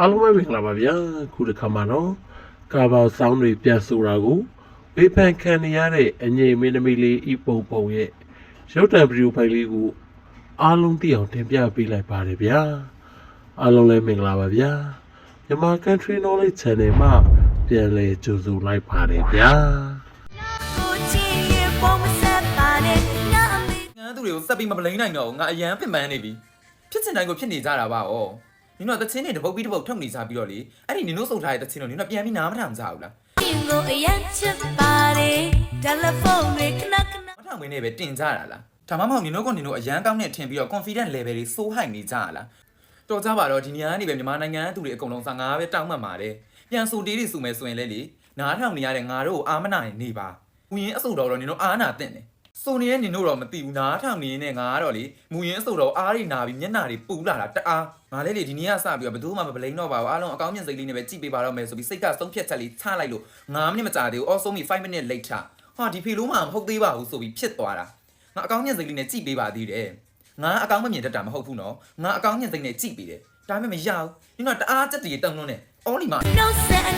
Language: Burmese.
အားလုံးပဲမင်္ဂလာပါဗျာခုတစ်ခါမှာတော့ကာဘာဆောင်းတွေပြန်ဆိုတာကိုဝေဖန်ခံနေရတဲ့အငြိမ်မင်းသမီးလေးဤပုံပုံရဲ့ရုပ်တံဗီဒီယိုဖိုင်လေးကိုအားလုံးသိအောင်တင်ပြပေးလိုက်ပါတယ်ဗျာအားလုံးလည်းမင်္ဂလာပါဗျာမြန်မာ Country Knowledge Channel မှာပြန်လည်ကြိုဆိုလိုက်ပါတယ်ဗျာကိုချီရဲ့ပုံမဆက်ပါနဲ့ငါအမေငန်းသူတွေကိုစက်ပြီးမပလိန်နိုင်တော့ဘူးငါအရန်ပင်ပန်းနေပြီဖြစ်ချင်တိုင်းကိုဖြစ်နေကြတာပါဩ နင်တို့ကတချင်းတွေတစ်ပုတ်ပြီးတစ်ပုတ်ထုတ်နေကြပြီးတော့လေအဲ့ဒီနင်တို့စုပ်ထားတဲ့တချင်းတို့နင်တို့ပြန်ပြီးနားမထောင်ကြဘူးလားရှင်ကိုအရန်ချစ်ပါတယ်တယ်လီဖုန်းတွေခဏခဏမထောင်မင်းနဲ့ပဲတင်ကြတာလားဒါမှမဟုတ်နင်တို့ကနင်တို့အရန်ကောင်းနဲ့ထင်ပြီးတော့ confident level တွေစိုးဟိုက်နေကြရလားတော်ကြပါတော့ဒီနေရာကနေပဲမြန်မာနိုင်ငံသူတွေအကုန်လုံးစာငါပဲတောင်းမှတ်ပါတယ်ပြန်ဆိုတေးတွေစုမယ်ဆိုရင်လေလေနားထောင်နေရတဲ့ငါတို့ကိုအာမနာရင်နေပါဥယင်အဆုတော်တော့နင်တို့အာနာတင့်တယ် ဆိုနေရဲ့နင်တို့တော့မသိဘူးနားထောင်နေရင်ငါကတော့လေမူရင်အဆုတော်အားတွေနာပြီးမျက်နှာတွေပူလာတာတအားငါလေလေဒီနေ့ကစပြီးတော့ဘယ်သူမှမပလိန်တော့ပါဘူးအားလုံးအကောင်းမြင်စိတ်လေးနဲ့ပဲကြည့်ပေးပါတော့မယ်ဆိုပြီးစိတ်ကဆုံးဖြတ်ချက်လေးချလိုက်လို့9မိနစ်မကြာသေးဘူးအော်ဆုံးပြီး5 minute late ချဟာဒီဖေလို့မှမဟုတ်သေးပါဘူးဆိုပြီးဖြစ်သွားတာငါအကောင်းမြင်စိတ်လေးနဲ့ကြည့်ပေးပါသေးတယ်ငါအကောင်းမမြင်တတ်တာမဟုတ်ဘူးနော်ငါအကောင်းမြင်စိတ်နဲ့ကြည့်ပေးတယ်ဒါပေမဲ့မရဘူးနင်တို့တအားချက်တည်းတုံလုံးနဲ့အော်လီမနှုတ်ဆက်အနမ်းနဲ့မသိပြလို့